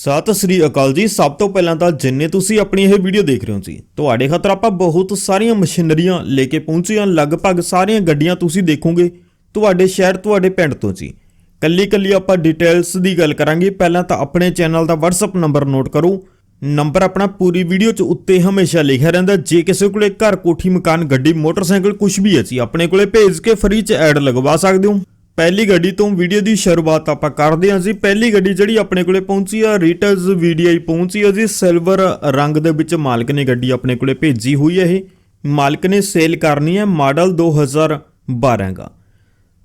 ਸਤਿ ਸ੍ਰੀ ਅਕਾਲ ਜੀ। ਸਭ ਤੋਂ ਪਹਿਲਾਂ ਤਾਂ ਜਿੰਨੇ ਤੁਸੀਂ ਆਪਣੀ ਇਹ ਵੀਡੀਓ ਦੇਖ ਰਹੇ ਹੋ ਜੀ, ਤੁਹਾਡੇ ਖਾਤਰ ਆਪਾਂ ਬਹੁਤ ਸਾਰੀਆਂ ਮਸ਼ੀਨਰੀਆਂ ਲੈ ਕੇ ਪਹੁੰਚੇ ਹਾਂ। ਲਗਭਗ ਸਾਰੀਆਂ ਗੱਡੀਆਂ ਤੁਸੀਂ ਦੇਖੋਗੇ ਤੁਹਾਡੇ ਸ਼ਹਿਰ, ਤੁਹਾਡੇ ਪਿੰਡ ਤੋਂ ਜੀ। ਕੱਲੀ ਕੱਲੀ ਆਪਾਂ ਡਿਟੇਲਸ ਦੀ ਗੱਲ ਕਰਾਂਗੇ। ਪਹਿਲਾਂ ਤਾਂ ਆਪਣੇ ਚੈਨਲ ਦਾ WhatsApp ਨੰਬਰ ਨੋਟ ਕਰੋ। ਨੰਬਰ ਆਪਣਾ ਪੂਰੀ ਵੀਡੀਓ 'ਚ ਉੱਤੇ ਹਮੇਸ਼ਾ ਲਿਖਿਆ ਰਹਿੰਦਾ। ਜੇ ਕਿਸੇ ਕੋਲੇ ਘਰ ਕੋਠੀ, ਮਕਾਨ, ਗੱਡੀ, ਮੋਟਰਸਾਈਕਲ ਕੁਝ ਵੀ ਹੈ ਜੀ, ਆਪਣੇ ਕੋਲੇ ਭੇਜ ਕੇ ਫ੍ਰੀ 'ਚ ਐਡ ਲਗਵਾ ਸਕਦੇ ਹੋ। ਪਹਿਲੀ ਗੱਡੀ ਤੋਂ ਵੀਡੀਓ ਦੀ ਸ਼ੁਰੂਆਤ ਆਪਾਂ ਕਰਦੇ ਹਾਂ ਜੀ। ਪਹਿਲੀ ਗੱਡੀ ਜਿਹੜੀ ਆਪਣੇ ਕੋਲੇ ਪਹੁੰਚੀ ਆ ਰੀਟਲਸ ਵੀਡੀਆਈ ਪਹੁੰਚੀ ਆ ਜੀ। ਸਿਲਵਰ ਰੰਗ ਦੇ ਵਿੱਚ ਮਾਲਕ ਨੇ ਗੱਡੀ ਆਪਣੇ ਕੋਲੇ ਭੇਜੀ ਹੋਈ ਹੈ ਇਹ। ਮਾਲਕ ਨੇ ਸੇਲ ਕਰਨੀ ਹੈ ਮਾਡਲ 2012 ਦਾ।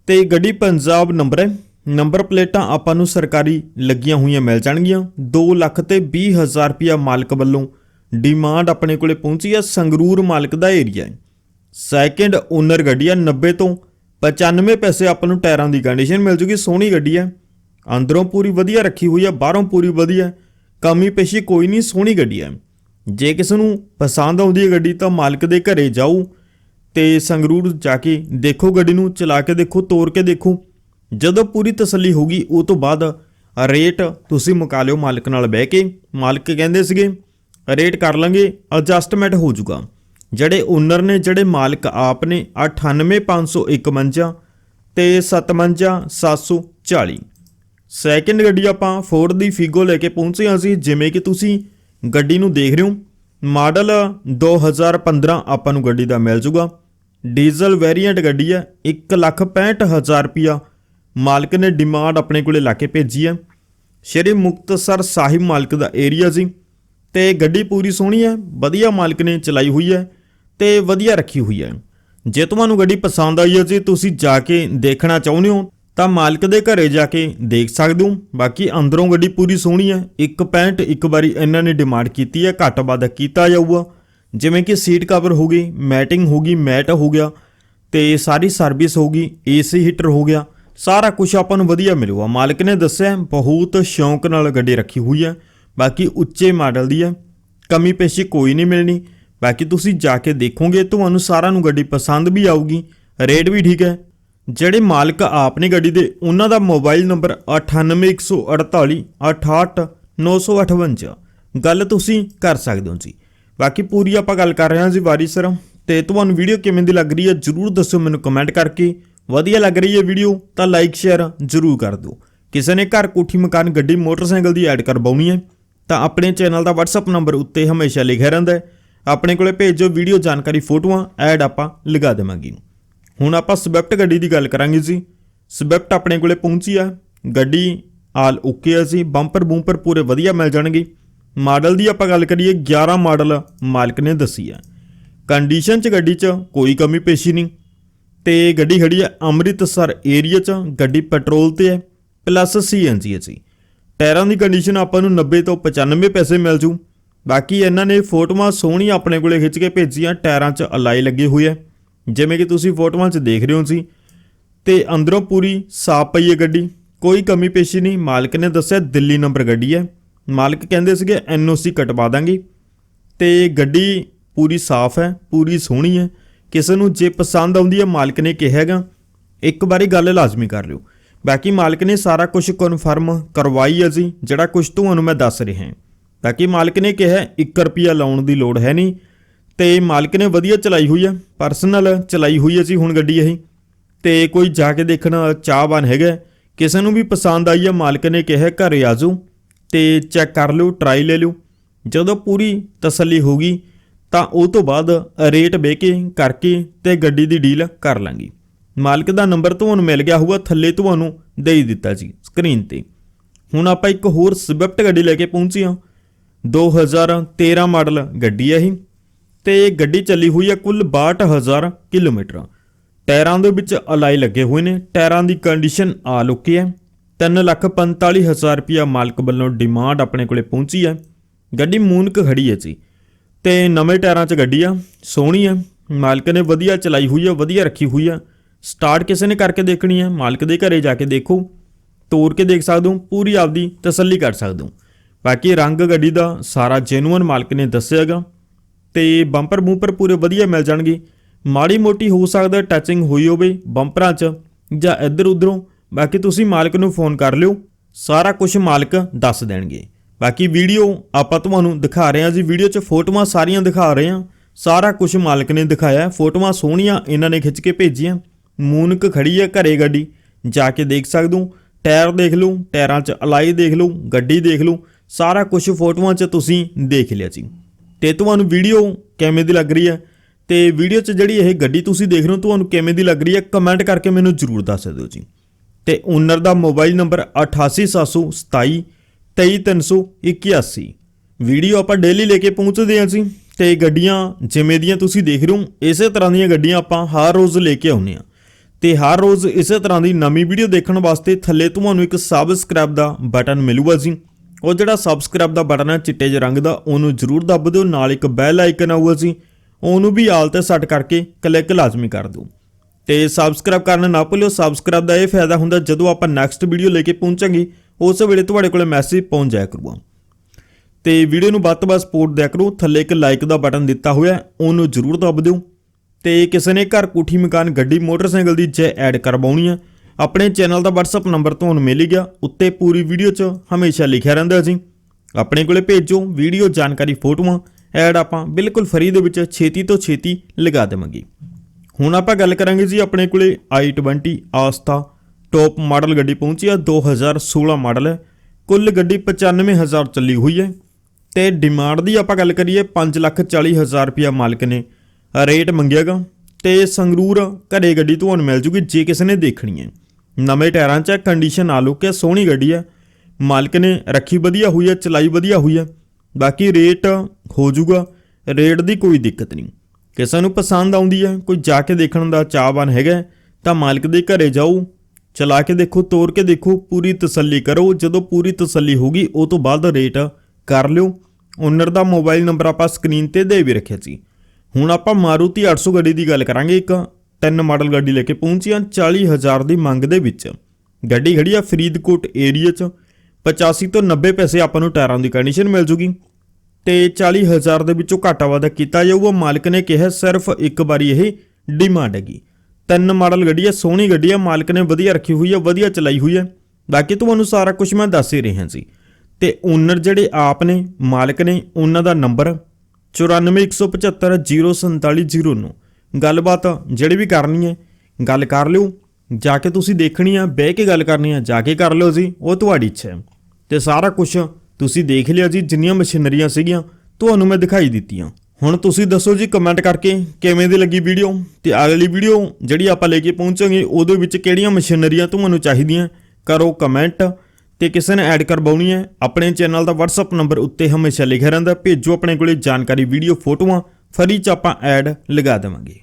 ਤੇ ਗੱਡੀ ਪੰਜਾਬ ਨੰਬਰ ਹੈ। ਨੰਬਰ ਪਲੇਟਾਂ ਆਪਾਂ ਨੂੰ ਸਰਕਾਰੀ ਲੱਗੀਆਂ ਹੋਈਆਂ ਮਿਲ ਜਾਣਗੀਆਂ। 2 ਲੱਖ ਤੇ 20 ਹਜ਼ਾਰ ਰੁਪਿਆ ਮਾਲਕ ਵੱਲੋਂ ਡਿਮਾਂਡ ਆਪਣੇ ਕੋਲੇ ਪਹੁੰਚੀ ਆ। ਸੰਗਰੂਰ ਮਾਲਕ ਦਾ ਏਰੀਆ ਹੈ। ਸੈਕਿੰਡ ਓਨਰ ਗੱਡੀ ਆ 90 ਤੋਂ 95 ਪੈਸੇ ਆਪਾਂ ਨੂੰ ਟਾਇਰਾਂ ਦੀ ਕੰਡੀਸ਼ਨ ਮਿਲ ਜੂਗੀ, ਸੋਹਣੀ ਗੱਡੀ ਹੈ। ਅੰਦਰੋਂ ਪੂਰੀ ਵਧੀਆ ਰੱਖੀ ਹੋਈ ਹੈ, ਬਾਹਰੋਂ ਪੂਰੀ ਵਧੀਆ ਕਮੀ ਪੇਸ਼ੀ ਕੋਈ ਨਹੀਂ, ਸੋਹਣੀ ਗੱਡੀ ਹੈ। ਜੇ ਕਿਸੇ ਨੂੰ ਪਸੰਦ ਆਉਂਦੀ ਹੈ ਗੱਡੀ, ਤਾਂ ਮਾਲਕ ਦੇ ਘਰੇ ਜਾਓ ਤੇ ਸੰਗਰੂਰ ਜਾ ਕੇ ਦੇਖੋ ਗੱਡੀ ਨੂੰ, ਚਲਾ ਕੇ ਦੇਖੋ ਤੋੜ ਕੇ ਦੇਖੋ। ਜਦੋਂ ਪੂਰੀ ਤਸੱਲੀ ਹੋਗੀ ਉਹ ਤੋਂ ਬਾਅਦ ਰੇਟ ਤੁਸੀਂ ਮੁਕਾ ਲਿਓ ਮਾਲਕ ਨਾਲ ਬਹਿ ਕੇ। ਮਾਲਕ ਕਹਿੰਦੇ ਸੀਗੇ, ਰੇਟ ਕਰ ਲਾਂਗੇ ਐਡਜਸਟਮੈਂਟ ਹੋ ਜਾਊਗਾ ਜਿਹੜੇ ਓਨਰ ਨੇ, ਜਿਹੜੇ ਮਾਲਕ ਆਪ ਨੇ 98551 ਤੇ 57740 ਸੈਕਿੰਡ ਗੱਡੀ ਆਪਾਂ ਫੋਰਡ ਦੀ ਫਿਗੋ ਲੈ ਕੇ ਪਹੁੰਚੇ ਹਾਂ ਸੀ ਜਿਵੇਂ ਕਿ ਤੁਸੀਂ ਗੱਡੀ ਨੂੰ ਦੇਖ ਰਹੇ ਹੋ। ਮਾਡਲ 2015 ਆਪਾਂ ਨੂੰ ਗੱਡੀ ਦਾ ਮਿਲ ਜੂਗਾ। ਡੀਜ਼ਲ ਵੇਰੀਐਂਟ ਗੱਡੀ ਹੈ 165000 ਰੁਪਿਆ ਮਾਲਕ ਨੇ ਡਿਮਾਂਡ ਆਪਣੇ ਕੋਲੇ ਲਾ ਕੇ ਭੇਜੀ ਹੈ। ਸ਼੍ਰੀ ਮੁਕਤਸਰ ਸਾਹਿਬ ਮਾਲਕ ਦਾ ਏਰੀਆ ਸੀ ਤੇ ਗੱਡੀ ਪੂਰੀ ਸੋਹਣੀ ਹੈ, ਵਧੀਆ ਮਾਲਕ ਨੇ ਚਲਾਈ ਹੋਈ ਹੈ। ਤੇ ਵਧੀਆ ਰੱਖੀ ਹੋਈ ਹੈ। ਜੇ ਤੁਹਾਨੂੰ ਗੱਡੀ ਪਸੰਦ ਆਈ ਹੈ ਜੀ, ਤੁਸੀਂ ਜਾ ਕੇ ਦੇਖਣਾ ਚਾਹੁੰਦੇ ਹੋ, ਤਾਂ ਮਾਲਕ ਦੇ ਘਰੇ ਜਾ ਕੇ ਦੇਖ ਸਕਦੇ ਹੋ। ਬਾਕੀ ਅੰਦਰੋਂ ਗੱਡੀ ਪੂਰੀ ਸੋਹਣੀ ਹੈ। 1.65 ਇੱਕ ਵਾਰੀ ਇਹਨਾਂ ਨੇ ਡਿਮਾਂਡ ਕੀਤੀ ਹੈ, ਘੱਟ ਵਾਧਾ ਕੀਤਾ ਜਾਊਗਾ। ਜਿਵੇਂ ਕਿ ਸੀਟ ਕਵਰ ਹੋ ਗਈ ਮੈਟਿੰਗ ਹੋ ਗਈ ਮੈਟ ਹੋ ਗਿਆ, ਤੇ ਸਾਰੀ ਸਰਵਿਸ ਹੋ ਗਈ ਏਸੀ ਹੀਟਰ ਹੋ ਗਿਆ। ਸਾਰਾ ਕੁਝ ਆਪਾਂ ਨੂੰ ਵਧੀਆ ਮਿਲੂਗਾ ਮਾਲਕ ਨੇ ਦੱਸਿਆ, ਬਹੁਤ ਸ਼ੌਂਕ ਨਾਲ ਗੱਡੀ ਰੱਖੀ ਹੋਈ ਹੈ। ਬਾਕੀ ਉੱਚੇ ਮਾਡਲ ਦੀ ਹੈ। ਕਮੀ ਪੇਸ਼ੀ ਕੋਈ ਨਹੀਂ ਮਿਲਣੀ। ਬਾਕੀ ਤੁਸੀਂ ਜਾ ਕੇ ਦੇਖੋਗੇ, ਤੁਹਾਨੂੰ ਸਾਰਿਆਂ ਨੂੰ ਗੱਡੀ ਪਸੰਦ ਵੀ ਆਊਗੀ। ਰੇਟ ਵੀ ਠੀਕ ਹੈ। ਜਿਹੜੇ ਮਾਲਕ ਆਪ ਨੇ ਗੱਡੀ ਦੇ, ਉਹਨਾਂ ਦਾ ਮੋਬਾਈਲ ਨੰਬਰ 981448 68958 ਗੱਲ ਤੁਸੀਂ ਕਰ ਸਕਦੇ ਹੋ ਜੀ। ਬਾਕੀ ਪੂਰੀ ਆਪਾਂ ਗੱਲ ਕਰ ਰਹੇ ਹਾਂ ਜੀ ਵਾਰੀ ਸਰ। ਤੇ ਤੁਹਾਨੂੰ ਵੀਡੀਓ ਕਿਵੇਂ ਦੀ ਲੱਗ ਰਹੀ ਹੈ, ਜਰੂਰ ਦੱਸੋ ਮੈਨੂੰ ਕਮੈਂਟ ਕਰਕੇ। ਵਧੀਆ ਲੱਗ ਰਹੀ ਹੈ ਵੀਡੀਓ, ਤਾਂ ਲਾਈਕ ਸ਼ੇਅਰ ਜਰੂਰ ਕਰ ਦਿਓ। ਕਿਸੇ ਨੇ ਘਰ ਕੋਠੀ ਮਕਾਨ, ਗੱਡੀ, ਮੋਟਰਸਾਈਕਲ ਦੀ ਐਡ ਕਰਵਾਉਣੀ ਹੈ, ਤਾਂ ਆਪਣੇ ਚੈਨਲ ਦਾ WhatsApp ਨੰਬਰ ਉੱਤੇ ਹਮੇਸ਼ਾ ਲਿਖਿਆ ਰਹਿੰਦਾ ਹੈ। ਆਪਣੇ ਕੋਲੇ ਭੇਜੋ ਵੀਡੀਓ ਜਾਣਕਾਰੀ ਫੋਟੋਆਂ, ਐਡ ਆਪਾਂ ਲਗਾ ਦੇਵਾਂਗੇ ਹੁਣ ਆਪਾਂ ਸਵਿਫਟ ਗੱਡੀ ਦੀ ਗੱਲ ਕਰਾਂਗੇ ਜੀ। ਸਵਿਫਟ ਆਪਣੇ ਕੋਲੇ ਪਹੁੰਚੀ ਆ। ਗੱਡੀ ਆਲ ਓਕੇ ਆ ਜੀ। ਬੰਪਰ ਬੂੰਪਰ ਪੂਰੇ ਵਧੀਆ ਮਿਲ ਜਾਣਗੇ। ਮਾਡਲ ਦੀ ਆਪਾਂ ਗੱਲ ਕਰੀਏ 11 ਮਾਡਲ ਮਾਲਕ ਨੇ ਦੱਸੀ ਆ। ਕੰਡੀਸ਼ਨ ਚ ਗੱਡੀ ਚ ਕੋਈ ਕਮੀ ਪੇਸ਼ੀ ਨਹੀਂ। ਤੇ ਗੱਡੀ ਖੜੀ ਹੈ ਅੰਮ੍ਰਿਤਸਰ ਏਰੀਆ ਚ। ਗੱਡੀ ਪੈਟਰੋਲ ਤੇ ਹੈ, ਪਲੱਸ ਸੀਐਨਜੀ ਹੈ ਜੀ ਟਾਇਰਾਂ ਦੀ ਕੰਡੀਸ਼ਨ ਆਪਾਂ ਨੂੰ 90 ਤੋਂ 95 ਪੈਸੇ ਮਿਲ ਜੂ। ਬਾਕੀ ਇਹਨਾਂ ਨੇ ਫੋਟੋਆਂ ਸੋਹਣੀਆਂ ਆਪਣੇ ਕੋਲੇ ਖਿੱਚ ਕੇ ਭੇਜੀਆਂ, ਟਾਇਰਾਂ 'ਚ ਅਲਾਈ ਲੱਗੀ ਹੋਈ ਹੈ। ਜਿਵੇਂ ਕਿ ਤੁਸੀਂ ਫੋਟੋਆਂ 'ਚ ਦੇਖ ਰਹੇ ਹੋ ਜੀ। ਤੇ ਅੰਦਰੋਂ ਪੂਰੀ ਸਾਫ਼ ਪਈ ਹੈ ਗੱਡੀ। ਕੋਈ ਕਮੀ ਪੇਸ਼ੀ ਨਹੀਂ। ਮਾਲਕ ਨੇ ਦੱਸਿਆ ਦਿੱਲੀ ਨੰਬਰ ਗੱਡੀ ਹੈ। ਮਾਲਕ ਕਹਿੰਦੇ ਸੀਗੇ ਐਨਓਸੀ ਕਟਵਾ ਦਾਂਗੇ। ਤੇ ਗੱਡੀ ਪੂਰੀ ਸਾਫ਼ ਹੈ, ਪੂਰੀ ਸੋਹਣੀ ਹੈ। ਕਿਸੇ ਨੂੰ ਜੇ ਪਸੰਦ ਆਉਂਦੀ ਹੈ, ਮਾਲਕ ਨੇ ਕਿਹਾ ਇੱਕ ਵਾਰੀ ਗੱਲ ਲਾਜ਼ਮੀ ਕਰ ਲਿਓ। ਬਾਕੀ ਮਾਲਕ ਨੇ ਸਾਰਾ ਕੁਝ ਕਨਫਰਮ ਕਰਵਾਈ ਹੈ ਜੀ, ਜਿਹੜਾ ਕੁਝ ਤੁਹਾਨੂੰ ਮੈਂ ਦੱਸ ਰਿਹਾ ਹਾਂ। ਤਾਂ ਕਿ ਮਾਲਕ ਨੇ ਕਿਹਾ 1 ਰੁਪਿਆ ਲਾਉਣ ਦੀ ਲੋੜ ਹੈ ਨਹੀਂ। ਤੇ ਮਾਲਕ ਨੇ ਵਧੀਆ ਚਲਾਈ ਹੋਈ ਹੈ ਪਰਸਨਲ ਚਲਾਈ ਹੋਈ ਹੈ ਜੀ ਹੁਣ ਗੱਡੀ ਇਹ। ਤੇ ਕੋਈ ਜਾ ਕੇ ਦੇਖਣਾ ਚਾਹਵਾਨ ਹੈਗਾ, ਕਿਸੇ ਨੂੰ ਵੀ ਪਸੰਦ ਆਈ ਹੈ ਮਾਲਕ ਨੇ ਕਿਹਾ, ਘਰੇ ਆ ਜਾਓ ਤੇ ਚੈੱਕ ਕਰ ਲਿਓ ਟਰਾਈ ਲੈ ਲਿਓ। ਜਦੋਂ ਪੂਰੀ ਤਸੱਲੀ ਹੋਗੀ ਤਾਂ ਉਹ ਤੋਂ ਬਾਅਦ ਰੇਟ ਬਹਿ ਕੇ ਕਰਕੇ ਤੇ ਗੱਡੀ ਦੀ ਡੀਲ ਕਰ ਲਾਂਗੇ। ਮਾਲਕ ਦਾ ਨੰਬਰ ਤੁਹਾਨੂੰ ਮਿਲ ਗਿਆ ਹੋਊਗਾ, ਥੱਲੇ ਤੁਹਾਨੂੰ ਦੇ ਦਿੱਤਾ ਜੀ ਸਕਰੀਨ ਤੇ। ਹੁਣ ਆਪਾਂ ਇੱਕ ਹੋਰ ਸਵਿਫਟ ਗੱਡੀ ਲੈ ਕੇ ਪਹੁੰਚੇ ਹਾਂ। 2013 ਮਾਡਲ ਗੱਡੀ ਹੈ ਇਹ ਤੇ ਇਹ ਗੱਡੀ ਚੱਲੀ ਹੋਈ ਹੈ ਕੁੱਲ 62000 ਕਿਲੋਮੀਟਰ। ਟਾਇਰਾਂ ਦੇ ਵਿੱਚ ਅਲਾਈ ਲੱਗੇ ਹੋਏ ਨੇ, ਟਾਇਰਾਂ ਦੀ ਕੰਡੀਸ਼ਨ ਆ ਲੁੱਕੀ ਹੈ। 345000 ਰੁਪਿਆ ਮਾਲਕ ਵੱਲੋਂ ਡਿਮਾਂਡ ਆਪਣੇ ਕੋਲੇ ਪਹੁੰਚੀ ਹੈ। ਗੱਡੀ ਮੂਨਕ ਖੜੀ ਹੈ ਜੀ। ਤੇ ਨਵੇਂ ਟਾਇਰਾਂ 'ਚ ਗੱਡੀ ਆ, ਸੋਹਣੀ ਹੈ। ਮਾਲਕ ਨੇ ਵਧੀਆ ਚਲਾਈ ਹੋਈ ਹੈ, ਵਧੀਆ ਰੱਖੀ ਹੋਈ ਹੈ। ਸਟਾਰਟ ਕਿਸੇ ਨੇ ਕਰਕੇ ਦੇਖਣੀ ਹੈ, ਮਾਲਕ ਦੇ ਘਰੇ ਜਾ ਕੇ ਦੇਖੋ। ਤੋੜ ਕੇ ਦੇਖ ਸਕਦੇ ਹੋ, ਪੂਰੀ ਆਪਦੀ ਤਸੱਲੀ ਕਰ ਸਕਦੇ ਹੋ। ਬਾਕੀ ਰੰਗ ਗੱਡੀ ਦਾ ਸਾਰਾ ਜੈਨੂਅਨ ਮਾਲਕ ਨੇ ਦੱਸਿਆਗਾ ਤੇ ਬੰਪਰ ਬੂੰਪਰ ਪੂਰੇ ਵਧੀਆ ਮਿਲ ਜਾਣਗੇ। ਮਾੜੀ ਮੋਟੀ ਹੋ ਸਕਦਾ ਟੱਚਿੰਗ ਹੋਈ ਹੋਵੇ ਬੰਪਰਾਂ 'ਚ ਜਾਂ ਇੱਧਰ ਉੱਧਰੋਂ ਬਾਕੀ ਤੁਸੀਂ ਮਾਲਕ ਨੂੰ ਫੋਨ ਕਰ ਲਿਓ, ਸਾਰਾ ਕੁਝ ਮਾਲਕ ਦੱਸ ਦੇਣਗੇ। ਬਾਕੀ ਵੀਡੀਓ ਆਪਾਂ ਤੁਹਾਨੂੰ ਦਿਖਾ ਰਹੇ ਹਾਂ ਜੀ। ਵੀਡੀਓ 'ਚ ਫੋਟੋਆਂ ਸਾਰੀਆਂ ਦਿਖਾ ਰਹੇ ਹਾਂ। ਸਾਰਾ ਕੁਝ ਮਾਲਕ ਨੇ ਦਿਖਾਇਆ। ਫੋਟੋਆਂ ਸੋਹਣੀਆਂ ਇਹਨਾਂ ਨੇ ਖਿੱਚ ਕੇ ਭੇਜੀਆਂ। ਮੂਨਕ ਖੜੀ ਹੈ ਘਰੇ ਗੱਡੀ। ਜਾ ਕੇ ਦੇਖ ਸਕਦੇ ਹੋ। ਟਾਇਰ ਦੇਖ ਲਓ, ਟਾਇਰਾਂ 'ਚ ਅਲਾਈ ਦੇਖ ਲਓ, ਗੱਡੀ ਦੇਖ ਲਓ। ਸਾਰਾ ਕੁਝ ਫੋਟੋਆਂ 'ਚ ਤੁਸੀਂ ਦੇਖ ਲਿਆ ਜੀ ਤੇ ਤੁਹਾਨੂੰ ਵੀਡੀਓ ਕਿਵੇਂ ਦੀ ਲੱਗ ਰਹੀ ਹੈ? ਤੇ ਵੀਡੀਓ 'ਚ ਜਿਹੜੀ ਇਹ ਗੱਡੀ ਤੁਸੀਂ ਦੇਖ ਰਹੇ ਹੋ, ਤੁਹਾਨੂੰ ਕਿਵੇਂ ਦੀ ਲੱਗ ਰਹੀ ਹੈ? ਕਮੈਂਟ ਕਰਕੇ ਮੈਨੂੰ ਜਰੂਰ ਦੱਸ ਦਿਓ ਜੀ। ਤੇ ਓਨਰ ਦਾ ਮੋਬਾਈਲ ਨੰਬਰ 88727 23381 ਵੀਡੀਓ ਆਪਾਂ ਡੇਲੀ ਲੈ ਕੇ ਪਹੁੰਚਦੇ ਹਾਂ ਜੀ। ਤੇ ਗੱਡੀਆਂ ਜਿਵੇਂ ਦੀਆਂ ਤੁਸੀਂ ਦੇਖ ਰਹੇ ਹੋ, ਇਸੇ ਤਰ੍ਹਾਂ ਦੀਆਂ ਗੱਡੀਆਂ ਆਪਾਂ ਹਰ ਰੋਜ਼ ਲੈ ਕੇ ਆਉਂਦੇ ਹਾਂ। ਤੇ ਹਰ ਰੋਜ਼ ਇਸੇ ਤਰ੍ਹਾਂ ਦੀ ਨਵੀਂ ਵੀਡੀਓ ਦੇਖਣ ਵਾਸਤੇ ਥੱਲੇ ਤੁਹਾਨੂੰ ਇੱਕ ਸਬਸਕ੍ਰਾਈਬ ਦਾ ਬਟਨ ਮਿਲੂਗਾ ਜੀ। ਉਹ ਜਿਹੜਾ ਸਬਸਕ੍ਰਾਈਬ ਦਾ ਬਟਨ ਹੈ, ਚਿੱਟੇ ਜਿਹੇ ਰੰਗ ਦਾ, ਉਹਨੂੰ ਜ਼ਰੂਰ ਦੱਬ ਦਿਓ, ਨਾਲ ਇੱਕ ਬੈਲ ਆਈਕਨ ਆਊਗਾ ਜੀ ਉਹਨੂੰ ਵੀ ਆਲ ਤੇ ਸੈੱਟ ਕਰਕੇ ਕਲਿੱਕ ਲਾਜ਼ਮੀ ਕਰ ਦਿਓ। ਤੇ ਸਬਸਕ੍ਰਾਈਬ ਕਰਨਾ ਨਾ ਭੁੱਲਿਓ ਸਬਸਕ੍ਰਾਈਬ ਦਾ ਇਹ ਫਾਇਦਾ ਹੁੰਦਾ, ਜਦੋਂ ਆਪਾਂ ਨੈਕਸਟ ਵੀਡੀਓ ਲੈ ਕੇ ਪਹੁੰਚਾਂਗੇ, ਉਸ ਵੇਲੇ ਤੁਹਾਡੇ ਕੋਲ ਮੈਸੇਜ ਪਹੁੰਚ ਜਾਇਆ ਕਰੂਗਾ ਤੇ ਵੀਡੀਓ ਨੂੰ ਵੱਧ ਤੋਂ ਵੱਧ ਸਪੋਰਟ ਦਿਆ ਕਰੋ, ਥੱਲੇ ਇੱਕ ਲਾਈਕ ਦਾ ਬਟਨ ਦਿੱਤਾ ਹੋਇਆ, ਉਹਨੂੰ ਜ਼ਰੂਰ ਦੱਬ ਦਿਓ। ਤੇ ਕਿਸੇ ਨੇ ਘਰ ਕੋਠੀ ਮਕਾਨ, ਗੱਡੀ, ਮੋਟਰਸਾਈਕਲ ਦੀ ਜੇ ਐਡ ਕਰਵਾਉਣੀ ਹੈ ਆਪਣੇ ਚੈਨਲ ਦਾ WhatsApp ਨੰਬਰ ਤੁਹਾਨੂੰ ਮਿਲ ਹੀ ਗਿਆ, ਉੱਤੇ ਪੂਰੀ ਵੀਡੀਓ 'ਚ ਹਮੇਸ਼ਾ ਲਿਖਿਆ ਰਹਿੰਦਾ ਜੀ ਆਪਣੇ ਕੋਲੇ ਭੇਜੋ ਵੀਡੀਓ ਜਾਣਕਾਰੀ ਫੋਟੋਆਂ, ਐਡ ਆਪਾਂ ਬਿਲਕੁਲ ਫਰੀ ਦੇ ਵਿੱਚ ਛੇਤੀ ਤੋਂ ਛੇਤੀ ਲਗਾ ਦੇਵਾਂਗੇ। ਹੁਣ ਆਪਾਂ ਗੱਲ ਕਰਾਂਗੇ ਜੀ ਆਪਣੇ ਕੋਲੇ i20 ਆਸਥਾ ਟੌਪ ਮਾਡਲ ਗੱਡੀ ਪਹੁੰਚੀ ਆ 2016 ਮਾਡਲ ਹੈ। ਕੁੱਲ ਗੱਡੀ 95000 ਚੱਲੀ ਹੋਈ ਹੈ ਤੇ ਡਿਮਾਂਡ ਦੀ ਆਪਾਂ ਗੱਲ ਕਰੀਏ 540000 ਰੁਪਿਆ ਮਾਲਕ ਨੇ ਰੇਟ ਮੰਗਿਆਗਾ ਤੇ ਸੰਗਰੂਰ ਘਰੇ ਗੱਡੀ ਤੁਹਾਨੂੰ ਮਿਲ ਜੂਗੀ, ਜੇ ਕਿਸੇ ਨੇ ਦੇਖਣੀ ਹੈ। ਨਵੇਂ ਟਾਇਰਾਂ 'ਚ ਕੰਡੀਸ਼ਨ ਆ ਲੁੱਕ ਹੈ ਸੋਹਣੀ ਗੱਡੀ ਹੈ। ਮਾਲਕ ਨੇ ਰੱਖੀ ਵਧੀਆ ਹੋਈ ਹੈ, ਚਲਾਈ ਵਧੀਆ ਹੋਈ ਹੈ। ਬਾਕੀ ਰੇਟ ਹੋ ਜਾਊਗਾ ਰੇਟ ਦੀ ਕੋਈ ਦਿੱਕਤ ਨਹੀਂ। ਕਿਸੇ ਨੂੰ ਪਸੰਦ ਆਉਂਦੀ ਹੈ, ਕੋਈ ਜਾ ਕੇ ਦੇਖਣ ਦਾ ਚਾਹਵਾਨ ਹੈਗਾ ਤਾਂ ਮਾਲਕ ਦੇ ਘਰੇ ਜਾਓ। ਚਲਾ ਕੇ ਦੇਖੋ, ਤੋਰ ਕੇ ਦੇਖੋ, ਪੂਰੀ ਤਸੱਲੀ ਕਰੋ। ਜਦੋਂ ਪੂਰੀ ਤਸੱਲੀ ਹੋਗੀ ਉਹ ਤੋਂ ਬਾਅਦ ਰੇਟ ਕਰ ਲਿਓ। ਓਨਰ ਦਾ ਮੋਬਾਈਲ ਨੰਬਰ ਆਪਾਂ ਸਕਰੀਨ ਤੇ ਦੇ ਵੀ ਰੱਖਿਆ ਸੀ। ਹੁਣ ਆਪਾਂ ਮਾਰੂਤੀ 800 ਗੱਡੀ ਦੀ ਗੱਲ ਕਰਾਂਗੇ। ਇੱਕ ਤਿੰਨ ਮਾਡਲ ਗੱਡੀ ਲੈ ਕੇ ਪਹੁੰਚੀਆਂ 40000 ਦੀ ਮੰਗ ਦੇ ਵਿੱਚ। ਗੱਡੀ ਖੜੀ ਆ ਫਰੀਦਕੋਟ ਏਰੀਆ 'ਚ। 85 ਤੋਂ 90 ਪੈਸੇ ਆਪਾਂ ਨੂੰ ਟਾਇਰਾਂ ਦੀ ਕੰਡੀਸ਼ਨ ਮਿਲ ਜੂਗੀ। ਤੇ 40000 ਦੇ ਵਿੱਚੋਂ ਘਾਟਾ ਵਾਧਾ ਕੀਤਾ ਜਾਊਗਾ। ਮਾਲਕ ਨੇ ਕਿਹਾ, ਸਿਰਫ ਇੱਕ ਵਾਰੀ ਇਹ ਡਿਮਾਂਡ ਹੈਗੀ। ਤਿੰਨ ਮਾਡਲ ਗੱਡੀ ਹੈ ਸੋਹਣੀ ਗੱਡੀ ਹੈ ਮਾਲਕ ਨੇ ਵਧੀਆ ਰੱਖੀ ਹੋਈ ਹੈ ਵਧੀਆ ਚਲਾਈ ਹੋਈ ਹੈ ਬਾਕੀ ਤੁਹਾਨੂੰ ਸਾਰਾ ਕੁਝ ਮੈਂ ਦੱਸ ਹੀ ਰਿਹਾ ਸੀ। ਤੇ ਓਨਰ ਜਿਹੜੇ ਆਪ ਨੇ, ਮਾਲਕ ਨੇ, ਉਹਨਾਂ ਦਾ ਨੰਬਰ 9417504709 ਗੱਲਬਾਤ ਜਿਹੜੀ ਵੀ ਕਰਨੀ ਹੈ, ਗੱਲ ਕਰ ਲਿਓ। ਜਾ ਕੇ ਤੁਸੀਂ ਦੇਖਣੀ ਆ, ਬਹਿ ਕੇ ਗੱਲ ਕਰਨੀ ਆ, ਜਾ ਕੇ ਕਰ ਲਿਓ ਜੀ, ਉਹ ਤੁਹਾਡੀ ਇੱਛਾ ਹੈ। ਤੇ ਸਾਰਾ ਕੁਝ ਤੁਸੀਂ ਦੇਖ ਲਿਆ ਜੀ, ਜਿੰਨੀਆਂ ਮਸ਼ੀਨਰੀਆਂ ਸੀਗੀਆਂ, ਤੁਹਾਨੂੰ ਮੈਂ ਦਿਖਾਈ ਦਿੱਤੀਆਂ। ਹੁਣ ਤੁਸੀਂ ਦੱਸੋ ਜੀ ਕਮੈਂਟ ਕਰਕੇ ਕਿਵੇਂ ਦੀ ਲੱਗੀ ਵੀਡੀਓ ਤੇ ਅਗਲੀ ਵੀਡੀਓ ਜਿਹੜੀ ਆਪਾਂ ਲੈ ਕੇ ਪਹੁੰਚਾਂਗੇ, ਉਹਦੇ ਵਿੱਚ ਕਿਹੜੀਆਂ ਮਸ਼ੀਨਰੀਆਂ ਤੁਹਾਨੂੰ ਚਾਹੀਦੀਆਂ? ਕਰੋ ਕਮੈਂਟ ਤੇ ਕਿਸੇ ਨੇ ਐਡ ਕਰਵਾਉਣੀ ਹੈ, ਆਪਣੇ ਚੈਨਲ ਦਾ WhatsApp ਨੰਬਰ ਉੱਤੇ ਹਮੇਸ਼ਾ ਲਿਖਿਆ ਰਹਿੰਦਾ, ਭੇਜੋ ਆਪਣੇ ਕੋਲੇ ਜਾਣਕਾਰੀ ਵੀਡੀਓ ਫੋਟੋਆਂ, ਫਰੀ ਚ ਆਪਾਂ ਐਡ ਲਗਾ ਦੇਵਾਂਗੇ।